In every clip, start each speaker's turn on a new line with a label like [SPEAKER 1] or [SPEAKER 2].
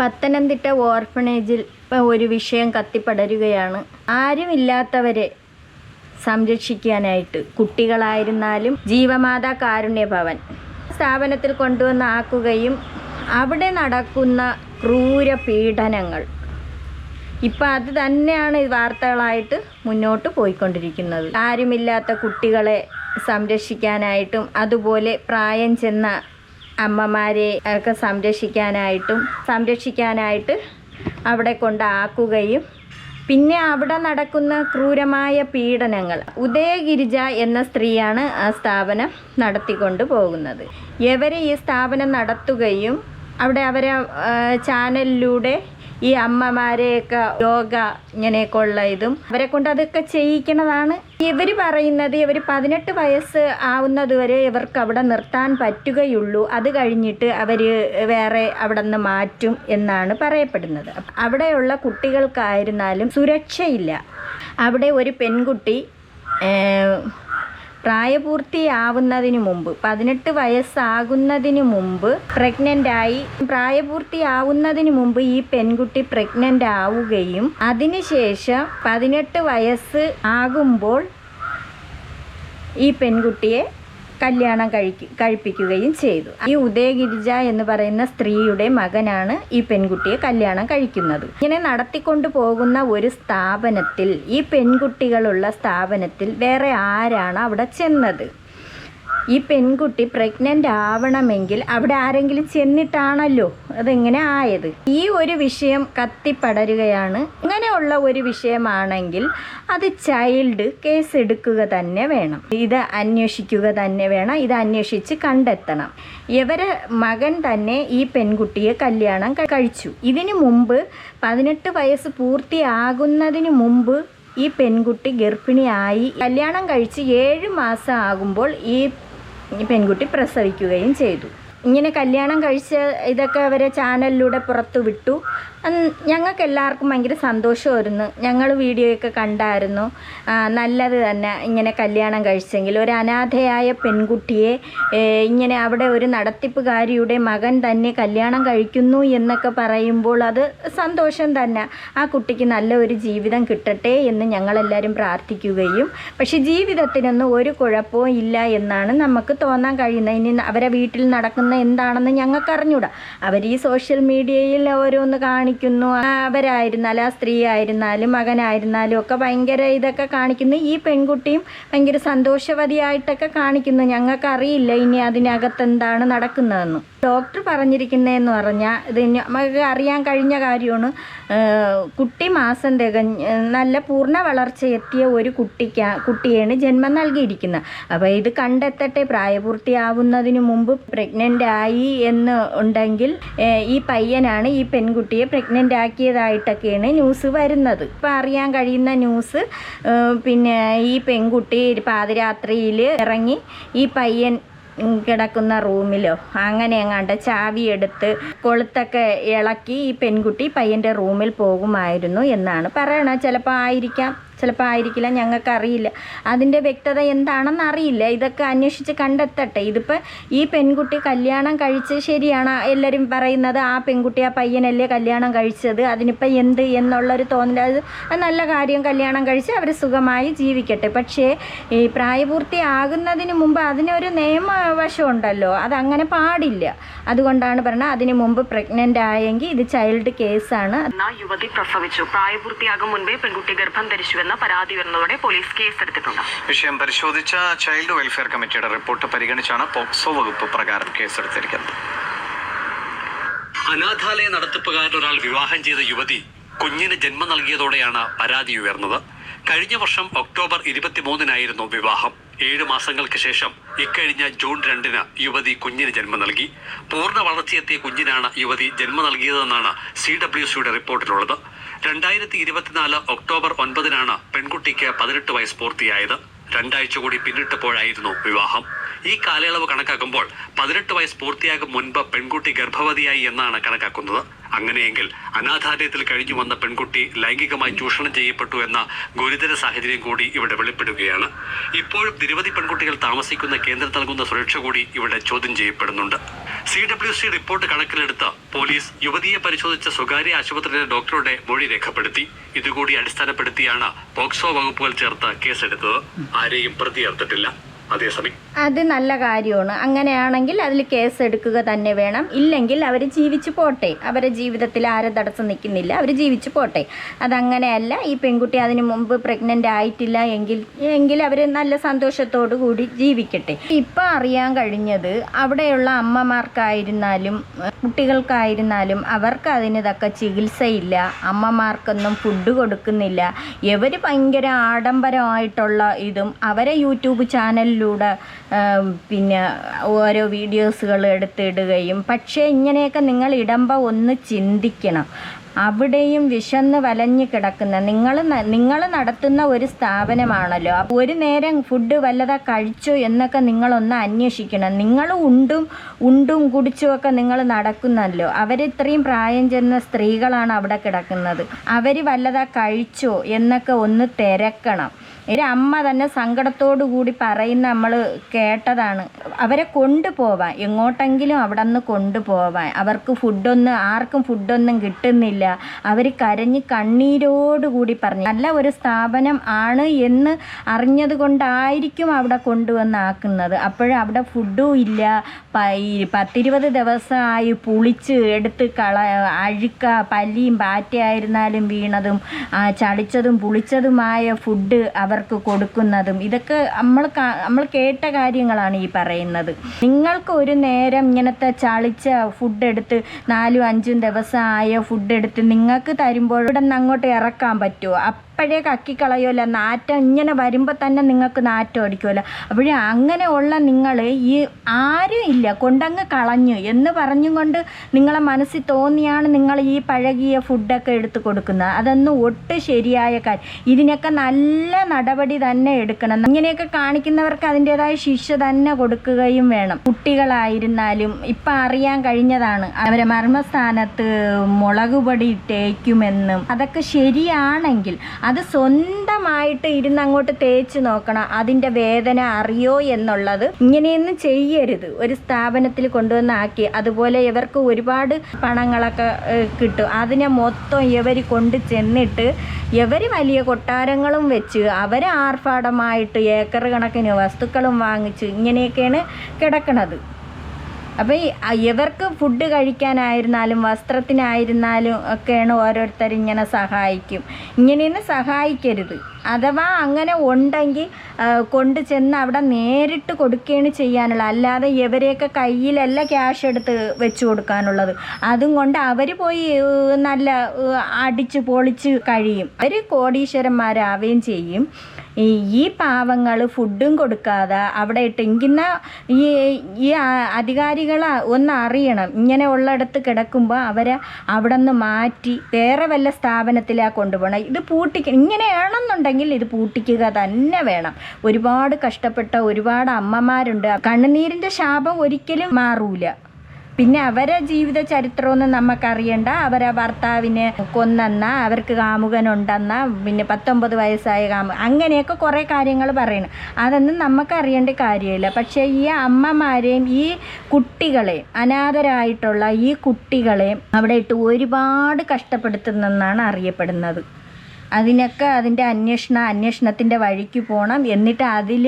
[SPEAKER 1] പത്തനംതിട്ട ഓർഫണേജിൽ ഒരു വിഷയം കത്തിപ്പടരുകയാണ്. ആരുമില്ലാത്തവരെ സംരക്ഷിക്കാനായിട്ട് കുട്ടികളായിരുന്നാലും ജീവമാതാ കാരുണ്യഭവൻ സ്ഥാപനത്തിൽ കൊണ്ടുവന്ന് ആക്കുകയും അവിടെ നടക്കുന്ന ക്രൂര പീഡനങ്ങൾ ഇപ്പം അത് തന്നെയാണ് വാർത്തകളായിട്ട് മുന്നോട്ട് പോയിക്കൊണ്ടിരിക്കുന്നത്. ആരുമില്ലാത്ത കുട്ടികളെ സംരക്ഷിക്കാനായിട്ടും അതുപോലെ പ്രായം ചെന്ന അമ്മമാരെ ഒക്കെ സംരക്ഷിക്കാനായിട്ടും സംരക്ഷിക്കാനായിട്ട് അവിടെ കൊണ്ടാക്കുകയും പിന്നെ അവിടെ നടക്കുന്ന ക്രൂരമായ പീഡനങ്ങൾ. ഉദയഗിരിജ എന്ന സ്ത്രീയാണ് ആ സ്ഥാപനം നടത്തിക്കൊണ്ട് പോകുന്നത്. ഇവരെ ഈ സ്ഥാപനം നടത്തുകയും അവിടെ അവരെ ചാനലിലൂടെ ഈ അമ്മമാരെയൊക്കെ യോഗ ഇങ്ങനെയൊക്കെ ഉള്ള ഇതും അവരെ കൊണ്ട് അതൊക്കെ ചെയ്യിക്കണതാണ്. ഇവർ പറയുന്നത് ഇവർ പതിനെട്ട് വയസ്സ് ആവുന്നത് വരെ ഇവർക്ക് അവിടെ നിർത്താൻ പറ്റുകയുള്ളൂ. അത് കഴിഞ്ഞിട്ട് അവർ വേറെ അവിടെ നിന്ന് മാറ്റും എന്നാണ് പറയപ്പെടുന്നത്. അവിടെയുള്ള കുട്ടികൾക്കായിരുന്നാലും സുരക്ഷയില്ല. അവിടെ ഒരു പെൺകുട്ടി പ്രായപൂർത്തിയാവുന്നതിന് മുമ്പ് പതിനെട്ട് വയസ്സാകുന്നതിന് മുമ്പ് പ്രഗ്നന്റ് ആയി പ്രായപൂർത്തിയാവുന്നതിന് മുമ്പ് ഈ പെൺകുട്ടി പ്രഗ്നന്റ് ആവുകയും അതിനുശേഷം പതിനെട്ട് വയസ്സ് ആകുമ്പോൾ ഈ പെൺകുട്ടിയെ കല്യാണം കഴിക്കു കഴിപ്പിക്കുകയും ചെയ്തു. ഈ ഉദയഗിരിജ എന്ന് പറയുന്ന സ്ത്രീയുടെ മകനാണ് ഈ പെൺകുട്ടിയെ കല്യാണം കഴിക്കുന്നത്. ഇങ്ങനെ നടത്തിക്കൊണ്ട് പോകുന്ന ഒരു സ്ഥാപനത്തിൽ ഈ പെൺകുട്ടികളുള്ള സ്ഥാപനത്തിൽ വേറെ ആരാണ് അവിടെ ചെന്നത്? ഈ പെൺകുട്ടി പ്രഗ്നന്റ് ആവണമെങ്കിൽ അവിടെ ആരെങ്കിലും ചെന്നിട്ടാണല്ലോ. അതെങ്ങനെ ആയത്? ഈ ഒരു വിഷയം കത്തിപ്പടരുകയാണ്. ഇങ്ങനെയുള്ള ഒരു വിഷയമാണെങ്കിൽ അത് ചൈൽഡ് കേസ് എടുക്കുക തന്നെ വേണം. ഇത് അന്വേഷിക്കുക തന്നെ വേണം. ഇത് അന്വേഷിച്ച് കണ്ടെത്തണം. ഇവരെ മകൻ തന്നെ ഈ പെൺകുട്ടിയെ കല്യാണം കഴിച്ചു. ഇതിനു മുമ്പ് പതിനെട്ട് വയസ്സ് പൂർത്തിയാകുന്നതിന് മുമ്പ് ഈ പെൺകുട്ടി ഗർഭിണിയായി. കല്യാണം കഴിച്ച് ഏഴ് മാസം ആകുമ്പോൾ ഈ പെൺകുട്ടി പ്രസവിക്കുകയും ചെയ്തു. ഇങ്ങനെ കല്യാണം കഴിച്ച് ഇതൊക്കെ അവരെ ചാനലിലൂടെ പുറത്തു വിട്ടു. ഞങ്ങൾക്ക് എല്ലാവർക്കും ഭയങ്കര സന്തോഷമായിരുന്നു. ഞങ്ങൾ വീഡിയോയൊക്കെ കണ്ടായിരുന്നു. നല്ലത് തന്നെ ഇങ്ങനെ കല്യാണം കഴിച്ചെങ്കിൽ. ഒരു അനാഥയായ പെൺകുട്ടിയെ ഇങ്ങനെ അവിടെ ഒരു നടത്തിപ്പുകാരിയുടെ മകൻ തന്നെ കല്യാണം കഴിക്കുന്നു എന്നൊക്കെ പറയുമ്പോൾ അത് സന്തോഷം തന്നെ. ആ കുട്ടിക്ക് നല്ല ഒരു ജീവിതം കിട്ടട്ടെ എന്ന് ഞങ്ങളെല്ലാവരും പ്രാർത്ഥിക്കുകയും പക്ഷേ ജീവിതത്തിനൊന്നും ഒരു കുഴപ്പവും ഇല്ല എന്നാണ് നമുക്ക് തോന്നാൻ കഴിയുന്നത്. ഇനി അവരെ വീട്ടിൽ നടക്കുന്ന എന്താണെന്ന് ഞങ്ങൾക്ക് അറിഞ്ഞൂടാ അവർ ഈ സോഷ്യൽ മീഡിയയിൽ ഓരോന്ന് കാണിക്കുന്നു. അവരായിരുന്നാലും ആ സ്ത്രീ ആയിരുന്നാലും മകനായിരുന്നാലും ഒക്കെ ഭയങ്കര ഇതൊക്കെ കാണിക്കുന്നു. ഈ പെൺകുട്ടിയും ഭയങ്കര സന്തോഷവതിയായിട്ടൊക്കെ കാണിക്കുന്നു. ഞങ്ങൾക്ക് അറിയില്ല ഇനി അതിനകത്ത് എന്താണ് നടക്കുന്നതെന്ന്. ഡോക്ടർ പറഞ്ഞിരിക്കുന്നതെന്ന് പറഞ്ഞാൽ ഇത് നമുക്ക് അറിയാൻ കഴിഞ്ഞ കാര്യമാണ്. കുട്ടി മാസം തികഞ്ഞ് നല്ല പൂർണ വളർച്ചയെത്തിയ ഒരു കുട്ടിക്ക് കുട്ടിയാണ് ജന്മം നൽകിയിരിക്കുന്നത്. അപ്പോൾ ഇത് കണ്ടെത്തട്ടെ പ്രായപൂർത്തിയാവുന്നതിന് മുമ്പ് പ്രഗ്നന്റ് ആയി എന്ന് ഉണ്ടെങ്കിൽ ഈ പയ്യനാണ് ഈ പെൺകുട്ടിയെ പ്രഗ്നന്റ് ആക്കിയതായിട്ടൊക്കെയാണ് ന്യൂസ് വരുന്നത്. ഇപ്പം അറിയാൻ കഴിയുന്ന ന്യൂസ് പിന്നെ ഈ പെൺകുട്ടി പാതിരാത്രിയിൽ ഇറങ്ങി ഈ പയ്യൻ കിടക്കുന്ന റൂമിലോ അങ്ങനെ എങ്ങാണ്ട് ചാവി എടുത്ത് കൊളുത്തൊക്കെ ഇളക്കി ഈ പെൺകുട്ടി പയ്യന്റെ റൂമിൽ പോകുമായിരുന്നു എന്നാണ് പറയണത്. ചിലപ്പോൾ ആയിരിക്കാം. ചിലപ്പോൾ ആയിരിക്കില്ല ഞങ്ങൾക്ക് അറിയില്ല അതിന്റെ വ്യക്തത എന്താണെന്ന് അറിയില്ല. ഇതൊക്കെ അന്വേഷിച്ച് കണ്ടെത്തട്ടെ. ഇതിപ്പോൾ ഈ പെൺകുട്ടി കല്യാണം കഴിച്ച് ശരിയാണ്? എല്ലാവരും പറയുന്നത് ആ പെൺകുട്ടി ആ പയ്യനല്ലേ കല്യാണം കഴിച്ചത്? അതിനിപ്പോൾ എന്ത് എന്നുള്ളൊരു തോന്നൽ അത് നല്ല കാര്യം കല്യാണം കഴിച്ച് അവർ സുഖമായി ജീവിക്കട്ടെ. പക്ഷേ ഈ പ്രായപൂർത്തിയാകുന്നതിന് മുമ്പ് അതിനൊരു നിയമവശം ഉണ്ടല്ലോ അതങ്ങനെ പാടില്ല. അതുകൊണ്ടാണ് പറഞ്ഞത് അതിന് മുമ്പ് പ്രഗ്നന്റ് ആയെങ്കിൽ ഇത് ചൈൽഡ് കേസാണ്
[SPEAKER 2] യുവതി പ്രസവിച്ചു. പ്രായപൂർത്തിയാകും മുൻപേ പെൺകുട്ടി ഗർഭം ധരിച്ചുവെന്ന പരാതി വരുന്നതോടെ പോലീസ് കേസെടുത്തിട്ടുണ്ട്.
[SPEAKER 3] വിഷയം പരിശോധിച്ച ചൈൽഡ് വെൽഫെയർ കമ്മിറ്റിയുടെ റിപ്പോർട്ട് പരിഗണിച്ചാണ് പോക്സോ വകുപ്പ് പ്രകാരം കേസെടുത്തിരിക്കുന്നത്.
[SPEAKER 4] അനാഥാലയ നടത്തിപ്പുകാരൻ ഒരാൾ വിവാഹം ചെയ്ത യുവതി കുഞ്ഞിന് ജന്മം നൽകിയതോടെയാണ് പരാതി ഉയർന്നത്. കഴിഞ്ഞ വർഷം ഒക്ടോബർ ഇരുപത്തിമൂന്നിനായിരുന്നു വിവാഹം. ഏഴ് മാസങ്ങൾക്ക് ശേഷം ഇക്കഴിഞ്ഞ ജൂൺ രണ്ടിന് യുവതി കുഞ്ഞിന് ജന്മം നൽകി. പൂർണ വളർച്ചയെത്തിയ കുഞ്ഞിനാണ് യുവതി ജന്മം നൽകിയതെന്നാണ് സി ഡബ്ല്യു സിയുടെ റിപ്പോർട്ടിലുള്ളത്. രണ്ടായിരത്തി ഇരുപത്തിനാല് ഒക്ടോബർ ഒൻപതിനാണ് പെൺകുട്ടിക്ക് പതിനെട്ട് വയസ്സ് പൂർത്തിയായത്. രണ്ടാഴ്ച കൂടി പിന്നിട്ടപ്പോഴായിരുന്നു വിവാഹം. ഈ കാലയളവ് കണക്കാക്കുമ്പോൾ പതിനെട്ട് വയസ്സ് പൂർത്തിയാകും മുൻപ് പെൺകുട്ടി ഗർഭവതിയായി എന്നാണ് കണക്കാക്കുന്നത്. അങ്ങനെയെങ്കിൽ അനാഥാലയത്തിൽ കഴിഞ്ഞു വന്ന പെൺകുട്ടി ലൈംഗികമായി ചൂഷണം ചെയ്യപ്പെട്ടു എന്ന ഗുരുതര സാഹചര്യം കൂടി ഇവിടെ വെളിപ്പെടുകയാണ്. ഇപ്പോഴും നിരവധി പെൺകുട്ടികൾ താമസിക്കുന്ന കേന്ദ്രം നൽകുന്ന സുരക്ഷ കൂടി ഇവിടെ ചോദ്യം ചെയ്യപ്പെടുന്നുണ്ട്. സി ഡബ്ല്യു സി റിപ്പോർട്ട് കണക്കിലെടുത്ത് പോലീസ് യുവതിയെ പരിശോധിച്ച സ്വകാര്യ ആശുപത്രിയിലെ ഡോക്ടറുടെ മൊഴി രേഖപ്പെടുത്തി. ഇതുകൂടി അടിസ്ഥാനപ്പെടുത്തിയാണ് പോക്സോ വകുപ്പുകൾ ചേർത്ത് കേസെടുത്തത്. ആരെയും പ്രതി ചേർത്തിട്ടില്ല. അതേസമയം
[SPEAKER 1] അത് നല്ല കാര്യമാണ്. അങ്ങനെയാണെങ്കിൽ അതിൽ കേസ് എടുക്കുക തന്നെ വേണം. ഇല്ലെങ്കിൽ അവർ ജീവിച്ചു പോട്ടെ. അവരെ ജീവിതത്തിൽ ആരും തടസ്സം നിൽക്കുന്നില്ല. അവർ ജീവിച്ചു പോട്ടെ. അതങ്ങനെയല്ല ഈ പെൺകുട്ടി അതിനു മുമ്പ് പ്രഗ്നന്റ് ആയിട്ടില്ല എങ്കിൽ എങ്കിൽ അവർ നല്ല സന്തോഷത്തോടു കൂടി ജീവിക്കട്ടെ. ഇപ്പം അറിയാൻ കഴിഞ്ഞത് അവിടെയുള്ള അമ്മമാർക്കായിരുന്നാലും കുട്ടികൾക്കായിരുന്നാലും അവർക്ക് അതിന് ചികിത്സയില്ല. അമ്മമാർക്കൊന്നും ഫുഡ് കൊടുക്കുന്നില്ല. ഇവർ ഭയങ്കര ആഡംബരമായിട്ടുള്ള ഇതും അവരെ യൂട്യൂബ് ചാനലിലൂടെ ആം, പിന്നെ ഓരോ വീഡിയോസുകൾ എടുത്തിടുകയും. പക്ഷേ ഇങ്ങനെയൊക്കെ നിങ്ങൾ ഇടുമ്പോൾ ഒന്ന് ചിന്തിക്കണം. അവിടെയും വിശന്ന് വലഞ്ഞു കിടക്കുന്ന നിങ്ങൾ നിങ്ങൾ നടത്തുന്ന ഒരു സ്ഥാപനമാണല്ലോ. അപ്പോൾ ഒരു നേരം ഫുഡ് വല്ലതാ കഴിച്ചോ എന്നൊക്കെ നിങ്ങളൊന്ന് അന്വേഷിക്കണം. നിങ്ങൾ ഉണ്ടും ഉണ്ടും കുടിച്ചുമൊക്കെ നിങ്ങൾ നടക്കുന്നല്ലോ. അവരിത്രയും പ്രായം ചെന്ന സ്ത്രീകളാണ് അവിടെ കിടക്കുന്നത്. അവർ വല്ലതാ കഴിച്ചോ എന്നൊക്കെ ഒന്ന് തിരക്കണം. ഒരു അമ്മ തന്നെ സങ്കടത്തോടു കൂടി പറയുന്ന നമ്മൾ കേട്ടതാണ്. അവരെ കൊണ്ടുപോവാൻ എങ്ങോട്ടെങ്കിലും അവിടെ നിന്ന് കൊണ്ടുപോവാൻ. അവർക്ക് ഫുഡൊന്നും ആർക്കും ഫുഡൊന്നും കിട്ടുന്നില്ല. അവർ കരഞ്ഞ് കണ്ണീരോടുകൂടി പറഞ്ഞു നല്ല ഒരു സ്ഥാപനം ആണ് എന്ന് അറിഞ്ഞത് കൊണ്ടായിരിക്കും അവിടെ കൊണ്ടുവന്നാക്കുന്നത് അപ്പോഴും അവിടെ ഫുഡും ഇല്ല. പത്തിരുപത് ദിവസമായി പുളിച്ച് എടുത്ത് കള അഴുക്ക പല്ലിയും പാറ്റയായിരുന്നാലും വീണതും ചളിച്ചതും പുളിച്ചതുമായ ഫുഡ് അവർക്ക് കൊടുക്കുന്നതും ഇതൊക്കെ നമ്മൾ നമ്മൾ കേട്ട കാര്യങ്ങളാണ് ഈ പറയുന്നത്. നിങ്ങൾക്ക് ഒരു നേരം ഇങ്ങനത്തെ ചളിച്ച ഫുഡ് എടുത്ത് നാലും അഞ്ചും ദിവസം ആയ ഫുഡ് എടുത്ത് നിങ്ങൾക്ക് തരുമ്പോൾ ഇവിടെ നിന്ന് അങ്ങോട്ട് ഇറക്കാൻ പറ്റുമോ? അപ്പോഴേ കക്കിക്കളയുമല്ലോ നാറ്റം ഇങ്ങനെ വരുമ്പോൾ തന്നെ നിങ്ങൾക്ക് നാറ്റം അടിക്കുമല്ലോ. അപ്പോഴേ അങ്ങനെയുള്ള നിങ്ങൾ ഈ ആരും ഇല്ല. കൊണ്ടങ്ങ് കളഞ്ഞു. എന്ന് പറഞ്ഞും കൊണ്ട് നിങ്ങളെ മനസ്സിൽ തോന്നിയാണ് നിങ്ങൾ ഈ പഴകിയ ഫുഡൊക്കെ എടുത്ത് കൊടുക്കുന്നത്. അതൊന്നും ഒട്ടും ശരിയായ കാര്യം. ഇതിനൊക്കെ നല്ല നടപടി തന്നെ എടുക്കണം. ഇങ്ങനെയൊക്കെ കാണിക്കുന്നവർക്ക് അതിന്റെതായ ശിക്ഷ തന്നെ കൊടുക്കുകയും വേണം. കുട്ടികളായിരുന്നാലും ഇപ്പം അറിയാൻ കഴിഞ്ഞതാണ്. അവരെ മർമ്മസ്ഥാനത്ത് മുളക് പൊടി തേക്കുമെന്നും അതൊക്കെ ശരിയാണെങ്കിൽ അത് സ്വന്തമായിട്ട് ഇരുന്ന് അങ്ങോട്ട് തേച്ച് നോക്കണം. അതിന്റെ വേദന അറിയോ എന്നുള്ളത് ഇങ്ങനെയൊന്നും ചെയ്യരുത്. ഒരു സ്ഥാപനത്തിൽ കൊണ്ടുവന്നാക്കി. അതുപോലെ ഇവർക്ക് ഒരുപാട് പണങ്ങളൊക്കെ കിട്ടും. അതിനെ മൊത്തം ഇവർ കൊണ്ട് ചെന്നിട്ട് ഇവർ വലിയ കൊട്ടാരങ്ങളും വെച്ച് അവർ ആർഭാടമായിട്ട് ഏക്കർ കണക്കിന് വസ്തുക്കളും വാങ്ങിച്ച് ഇങ്ങനെയൊക്കെയാണ് കിടക്കണത്. അപ്പോൾ ഇവർക്ക് ഫുഡ് കഴിക്കാനായിരുന്നാലും വസ്ത്രത്തിനായിരുന്നാലും ഒക്കെയാണ് ഓരോരുത്തർ ഇങ്ങനെ സഹായിക്കും. ഇങ്ങനെയൊന്നും സഹായിക്കരുത്. അഥവാ അങ്ങനെ ഉണ്ടെങ്കിൽ കൊണ്ട് ചെന്ന് അവിടെ നേരിട്ട് കൊടുക്കുകയാണ് ചെയ്യാനുള്ളത് അല്ലാതെ ഇവരെയൊക്കെ കയ്യിലല്ല ക്യാഷ് എടുത്ത് വെച്ച് കൊടുക്കാനുള്ളത്. അതും കൊണ്ട് അവർ പോയി നല്ല അടിച്ച് പൊളിച്ച് കഴിയും. അവർ കോടീശ്വരന്മാരാവുകയും ചെയ്യും. ഈ പാവങ്ങൾ ഫുഡും കൊടുക്കാതെ അവിടെ ഇട്ട് ഇങ്ങനെ ഈ ഈ അധികാരികൾ ഒന്ന് അറിയണം. ഇങ്ങനെ ഉള്ളിടത്ത് കിടക്കുമ്പോൾ അവരെ അവിടെ നിന്ന് മാറ്റി വേറെ വല്ല സ്ഥാപനത്തിലാണ് കൊണ്ടുപോകണം ഇത് പൂട്ടിക്ക ഇങ്ങനെയാണെന്നുണ്ടെങ്കിൽ ഇത് പൂട്ടിക്കുക തന്നെ വേണം. ഒരുപാട് കഷ്ടപ്പെട്ട ഒരുപാട് അമ്മമാരുണ്ട്. കണ്ണുനീരിന്റെ ശാപം ഒരിക്കലും മാറൂല. പിന്നെ അവരെ ജീവിത ചരിത്രമൊന്നും നമുക്കറിയണ്ട അവരെ ഭർത്താവിനെ കൊന്നെന്ന അവർക്ക് കാമുകനുണ്ടെന്ന പിന്നെ പത്തൊമ്പത് വയസ്സായ കാമു അങ്ങനെയൊക്കെ കുറേ കാര്യങ്ങൾ പറയണം. അതൊന്നും നമുക്കറിയേണ്ട കാര്യമില്ല. പക്ഷേ ഈ അമ്മമാരെയും ഈ കുട്ടികളെയും അനാഥരായിട്ടുള്ള ഈ കുട്ടികളെയും അവിടെ ഇട്ട് ഒരുപാട് കഷ്ടപ്പെടുത്തുന്നെന്നാണ് അറിയപ്പെടുന്നത്. അതിനൊക്കെ അതിന്റെ അന്വേഷണ അന്വേഷണത്തിന്റെ വഴിക്ക് പോകണം എന്നിട്ട് അതിൽ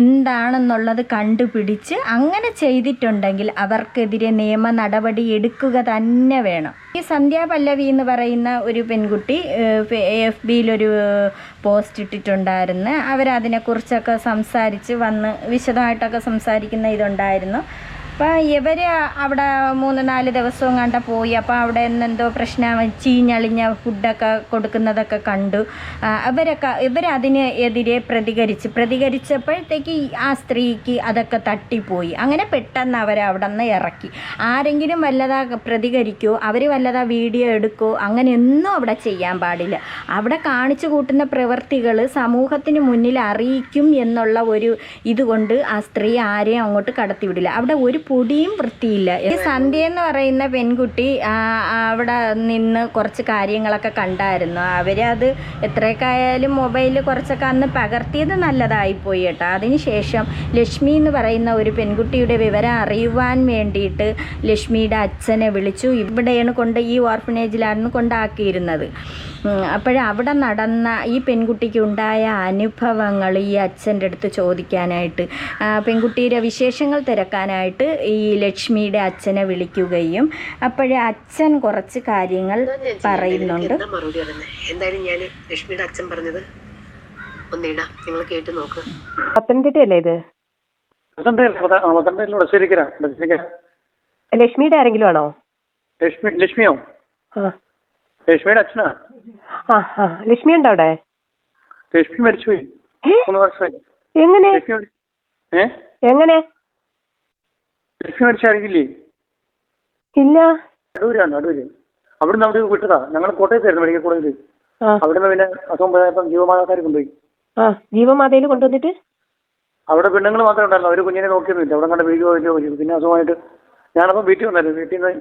[SPEAKER 1] എന്താണെന്നുള്ളത് കണ്ടുപിടിച്ച് അങ്ങനെ ചെയ്തിട്ടുണ്ടെങ്കിൽ അവർക്കെതിരെ നിയമ നടപടി എടുക്കുക തന്നെ വേണം. ഈ സന്ധ്യാ പല്ലവി എന്ന് പറയുന്ന ഒരു പെൺകുട്ടി എഫ് ബിയിലൊരു പോസ്റ്റ് ഇട്ടിട്ടുണ്ടായിരുന്നു. അവരതിനെക്കുറിച്ചൊക്കെ സംസാരിച്ച് വന്ന് വിശദമായിട്ടൊക്കെ സംസാരിക്കുന്ന ഇതുണ്ടായിരുന്നു. അപ്പോൾ ഇവർ അവിടെ മൂന്ന് നാല് ദിവസവും കണ്ട പോയി. അപ്പോൾ അവിടെ എന്തോ പ്രശ്നം ചീഞ്ഞളിഞ്ഞ ഫുഡൊക്കെ കൊടുക്കുന്നതൊക്കെ കണ്ടു. അവരൊക്കെ ഇവരതിന് എതിരെ പ്രതികരിച്ച്. പ്രതികരിച്ചപ്പോഴത്തേക്ക് ആ സ്ത്രീക്ക് അതൊക്കെ തട്ടിപ്പോയി. അങ്ങനെ പെട്ടെന്ന് അവരെ അവിടെ നിന്ന് ഇറക്കി. ആരെങ്കിലും വല്ലതാ പ്രതികരിക്കോ അവർ വല്ലതാ വീഡിയോ എടുക്കോ അങ്ങനെയൊന്നും അവിടെ ചെയ്യാൻ പാടില്ല. അവിടെ കാണിച്ചു കൂട്ടുന്ന പ്രവൃത്തികൾ സമൂഹത്തിന് മുന്നിൽ അറിയിക്കും എന്നുള്ള ഒരു ഇതുകൊണ്ട് ആ സ്ത്രീ ആരെയും അങ്ങോട്ട് കടത്തിവിടില്ല. അവിടെ ഒരു പൊടിയും വൃത്തിയില്ല. സന്ധ്യ എന്ന് പറയുന്ന പെൺകുട്ടി അവിടെ നിന്ന് കുറച്ച് കാര്യങ്ങളൊക്കെ കണ്ടായിരുന്നു. അവരത് എത്രയൊക്കെ ആയാലും മൊബൈലിൽ കുറച്ചൊക്കെ അന്ന് പകർത്തിയത് നല്ലതായിപ്പോയി കേട്ടോ. അതിനുശേഷം ലക്ഷ്മി എന്ന് പറയുന്ന ഒരു പെൺകുട്ടിയുടെ വിവരം അറിയുവാൻ വേണ്ടിയിട്ട് ലക്ഷ്മിയുടെ അച്ഛനെ വിളിച്ചു. ഇവിടെയാണ് കൊണ്ട് ഈ ഓർഫനേജിലാണ് കൊണ്ടാക്കിയിരുന്നത്. അപ്പോഴവിടെ നടന്ന ഈ പെൺകുട്ടിക്ക് ഉണ്ടായ അനുഭവങ്ങൾ ഈ അച്ഛന്റെ അടുത്ത് ചോദിക്കാനായിട്ട് പെൺകുട്ടിയുടെ വിശേഷങ്ങൾ തിരക്കാനായിട്ട് ഈ ലക്ഷ്മിയുടെ അച്ഛനെ വിളിക്കുകയും അപ്പോഴേ അച്ഛൻ കുറച്ച് കാര്യങ്ങൾ പറയുന്നുണ്ട്.
[SPEAKER 5] എന്തായാലും ഞാൻ ലക്ഷ്മിയുടെ അച്ഛൻ പറഞ്ഞത് ഒന്നിടാം. നിങ്ങൾ കേട്ട് നോക്ക്.
[SPEAKER 6] പത്തനംതിട്ടയല്ലേ ഇത്? ലക്ഷ്മിയുടെ ആരെങ്കിലും ആണോ?
[SPEAKER 7] ലക്ഷ്മി ലക്ഷ്മിയോ?
[SPEAKER 6] ആ.
[SPEAKER 7] ലക്ഷ്മിയുടെ അച്ഛനാ?
[SPEAKER 6] ലക്ഷ്മി ഉണ്ടോ അവിടെ?
[SPEAKER 7] ലക്ഷ്മി മരിച്ചുപോയി? മൂന്ന് വർഷമായി.
[SPEAKER 6] എങ്ങനെ? എങ്ങനെ?
[SPEAKER 7] ലക്ഷ്മി മരിച്ച അറിയില്ലേ
[SPEAKER 6] ഇല്ല
[SPEAKER 7] അടൂരാണ് അടൂര്. അവിടുന്ന് അവിടെ വിട്ടതാ. ഞങ്ങൾ കോട്ടയത്തായിരുന്നു മെഡിക്കൽ കോളേജിൽ അവിടുന്ന് പിന്നെ അസുഖം പോയപ്പം ജീവമാതാക്കാർ കൊണ്ടുപോയി.
[SPEAKER 6] ആ ജീവമാതയിൽ കൊണ്ടുവന്നിട്ട്?
[SPEAKER 7] അവിടെ പെണ്ണുങ്ങൾ മാത്രമേ ഉണ്ടായിരുന്നു അവർ കുഞ്ഞിനെ നോക്കിയൊന്നുമില്ല. അവിടെ കണ്ട വീഡിയോ വലിയ ചെയ്തു പിന്നെ അസുഖമായിട്ട്. ഞാനപ്പം വീട്ടിൽ വന്നായിരുന്നു. വീട്ടിൽ നിന്ന്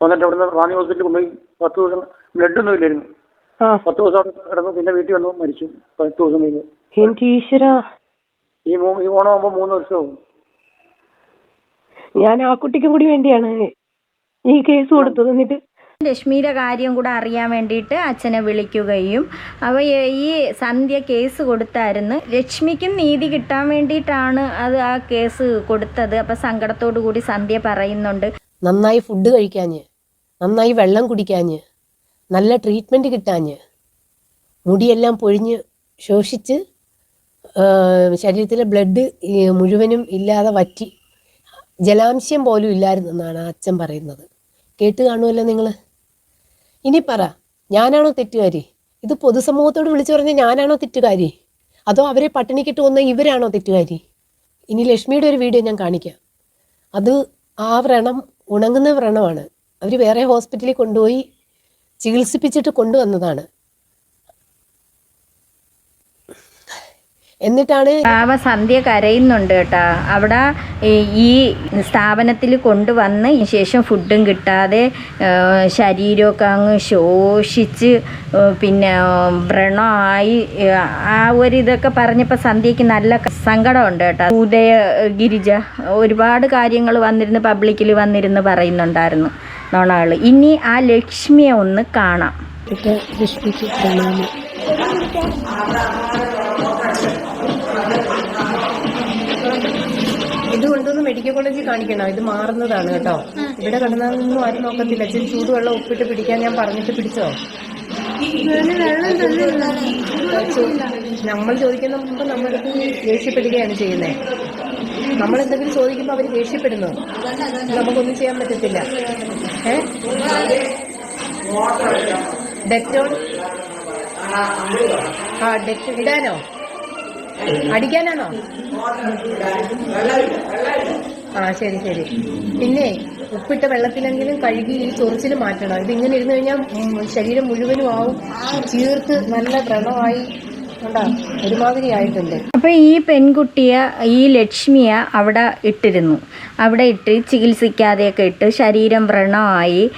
[SPEAKER 7] വന്നിട്ട് അവിടുന്ന് റാന്നി ഹോസ്പിറ്റലിൽ കൊണ്ടുപോയി. പത്ത് ദിവസം ബ്ലഡൊന്നും ഇല്ലായിരുന്നു.
[SPEAKER 6] ആ.
[SPEAKER 7] പത്ത് ദിവസം അവിടെ കിടന്നു പിന്നെ വീട്ടിൽ വന്നു മരിച്ചു. പത്ത് ദിവസം കഴിഞ്ഞു. ഈ മൂ ഈ ഓണമാകുമ്പോൾ മൂന്ന് വർഷമാവും.
[SPEAKER 6] ഞാൻ ആ കുട്ടിക്കും കൂടി വേണ്ടിയാണ് ഈ കേസ് കൊടുത്തത്. എന്നിട്ട്
[SPEAKER 1] ലക്ഷ്മിയുടെ കാര്യം കൂടെ അറിയാൻ വേണ്ടിയിട്ട് അച്ഛനെ വിളിക്കുകയും അവ ഈ സന്ധ്യ കേസ് കൊടുത്തായിരുന്നു. ലക്ഷ്മിക്കും നീതി കിട്ടാൻ വേണ്ടിയിട്ടാണ് അത് ആ കേസ് കൊടുത്തത്. അപ്പം സങ്കടത്തോടു കൂടി സന്ധ്യ പറയുന്നുണ്ട്.
[SPEAKER 8] നന്നായി ഫുഡ് കഴിക്കാഞ്ഞ് നന്നായി വെള്ളം കുടിക്കാഞ്ഞ് നല്ല ട്രീറ്റ്മെന്റ് കിട്ടാഞ്ഞ് മുടിയെല്ലാം പൊഴിഞ്ഞ് ശോഷിച്ച് ശരീരത്തിലെ ബ്ലഡ് മുഴുവനും ഇല്ലാതെ വറ്റി ജലാംശം പോലും ഇല്ലായിരുന്നെന്നാണ് അച്ഛൻ പറയുന്നത്. കേട്ട് കാണുമല്ലോ നിങ്ങൾ ഇനി പറ ഞാനാണോ തെറ്റുകാരി? ഇത് പൊതുസമൂഹത്തോട് വിളിച്ചു പറഞ്ഞ ഞാനാണോ തെറ്റുകാരി? അതോ അവരെ പട്ടിണിക്കിട്ട് വന്ന ഇവരാണോ തെറ്റുകാരി? ഇനി ലക്ഷ്മിയുടെ ഒരു വീഡിയോ ഞാൻ കാണിക്കാം. അത് ആ വ്രണം ഉണങ്ങുന്ന വ്രണമാണ്. അവർ വേറെ ഹോസ്പിറ്റലിൽ കൊണ്ടുപോയി ചികിത്സിപ്പിച്ചിട്ട് കൊണ്ടുവന്നതാണ്. എന്നിട്ടാണ്
[SPEAKER 1] പാവ സന്ധ്യ കരയുന്നുണ്ട് കേട്ടാ. അവിടെ ഈ- സ്ഥാപനത്തിൽ കൊണ്ടുവന്ന് ശേഷം ഫുഡും കിട്ടാതെ ശരീരമൊക്കെ അങ്ങ് ശോഷിച്ച് പിന്നെ വ്രണമായി ആ, ഒരു ഇതൊക്കെ പറഞ്ഞപ്പോൾ സന്ധ്യയ്ക്ക് നല്ല സങ്കടമുണ്ട് കേട്ടോ. ഉദയ ഗിരിജ ഒരുപാട് കാര്യങ്ങൾ വന്നിരുന്ന് പബ്ലിക്കിൽ വന്നിരുന്ന് പറയുന്നുണ്ടായിരുന്നു നോണകൾ ഇനി ആ ലക്ഷ്മിയെ ഒന്ന് കാണാം.
[SPEAKER 8] ലക്ഷ്മിക്ക് പ്രണാമം. ഇത് കൊണ്ടൊന്ന് മെഡിക്കൽ കോളേജിൽ കാണിക്കണം. ഇത് മാറുന്നതാണ് കേട്ടോ. ഇവിടെ കിടന്നൊന്നും ആരും നോക്കത്തില്ല. ഇച്ചിരി ചൂടുവെള്ളം ഉപ്പിട്ട് പിടിക്കാൻ ഞാൻ പറഞ്ഞിട്ട് പിടിച്ചോ? നമ്മൾ ചോദിക്കുന്ന മുമ്പ് നമ്മളടുത്ത് ദേഷ്യപ്പെടുകയാണ് ചെയ്യുന്നത് നമ്മൾ എന്തെങ്കിലും ചോദിക്കുമ്പോൾ അവർ ദേഷ്യപ്പെടുന്നു. നമുക്കൊന്നും ചെയ്യാൻ പറ്റത്തില്ല. ഏ? ഡെറ്റോൾ ആ ഡെറ്റ് ഇടാനോ? അടിക്കാനാണോ? ആ ശരി ശരി. പിന്നെ ഉപ്പിട്ട വെള്ളത്തിലെങ്കിലും കഴുകി ഈ ചൊറിച്ചിൽ മാറ്റണം. ഇത് ഇങ്ങനെ ഇരുന്ന് കഴിഞ്ഞാൽ ശരീരം മുഴുവനും ആവും. ചീർത്ത് നല്ല വ്രണമായി. കണ്ടാ? ഒരുമാതിരി ആയിട്ടുണ്ട്.
[SPEAKER 1] അപ്പോൾ ഈ പെൺകുട്ടിയെ ഈ ലക്ഷ്മിയെ അവിടെ ഇട്ടിരുന്നു. അവിടെ ഇട്ട് ചികിത്സിക്കാതെയൊക്കെ ഇട്ട് ശരീരം വ്രണമായി.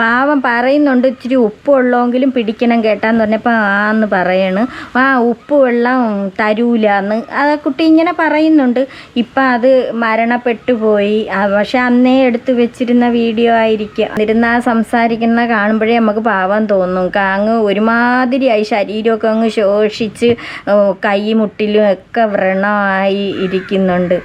[SPEAKER 1] പാവം പറയുന്നുണ്ട് ഇച്ചിരി ഉപ്പ് വെള്ളമെങ്കിലും പിടിക്കണം കേട്ടാന്ന് പറഞ്ഞപ്പോൾ ആന്ന് പറയണ്. ആ ഉപ്പ് വെള്ളം തരൂല എന്ന് ആ കുട്ടി ഇങ്ങനെ പറയുന്നുണ്ട്. ഇപ്പം അത് മരണപ്പെട്ടു പോയി. പക്ഷെ അന്നേ എടുത്തു വെച്ചിരുന്ന വീഡിയോ ആയിരിക്കും. ഇരുന്ന് സംസാരിക്കുന്ന കാണുമ്പോഴേ നമുക്ക് പാവം തോന്നും. അങ്ങ് ഒരുമാതിരിയായി ശരീരമൊക്കെ അങ്ങ് ശോഷിച്ച് കൈ മുട്ടിലും ഒക്കെ വ്രണമായി ഇരിക്കുന്നുണ്ട്.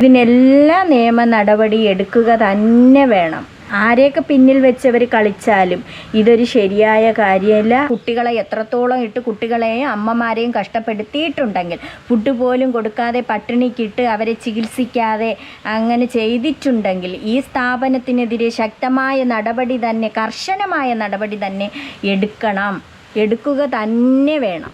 [SPEAKER 1] ഇതിനെല്ലാം നിയമ നടപടി എടുക്കുക തന്നെ വേണം. ആരെയൊക്കെ പിന്നിൽ വെച്ചവർ കളിച്ചാലും ഇതൊരു ശരിയായ കാര്യമല്ല. കുട്ടികളെ എത്രത്തോളം ഇട്ട് കുട്ടികളെയും അമ്മമാരെയും കഷ്ടപ്പെടുത്തിയിട്ടുണ്ടെങ്കിൽ ഫുഡ് പോലും കൊടുക്കാതെ പട്ടിണിക്കിട്ട് അവരെ ചികിത്സിക്കാതെ അങ്ങനെ ചെയ്തിട്ടുണ്ടെങ്കിൽ ഈ സ്ഥാപനത്തിനെതിരെ ശക്തമായ നടപടി തന്നെ കർശനമായ നടപടി തന്നെ എടുക്കണം. എടുക്കുക തന്നെ വേണം.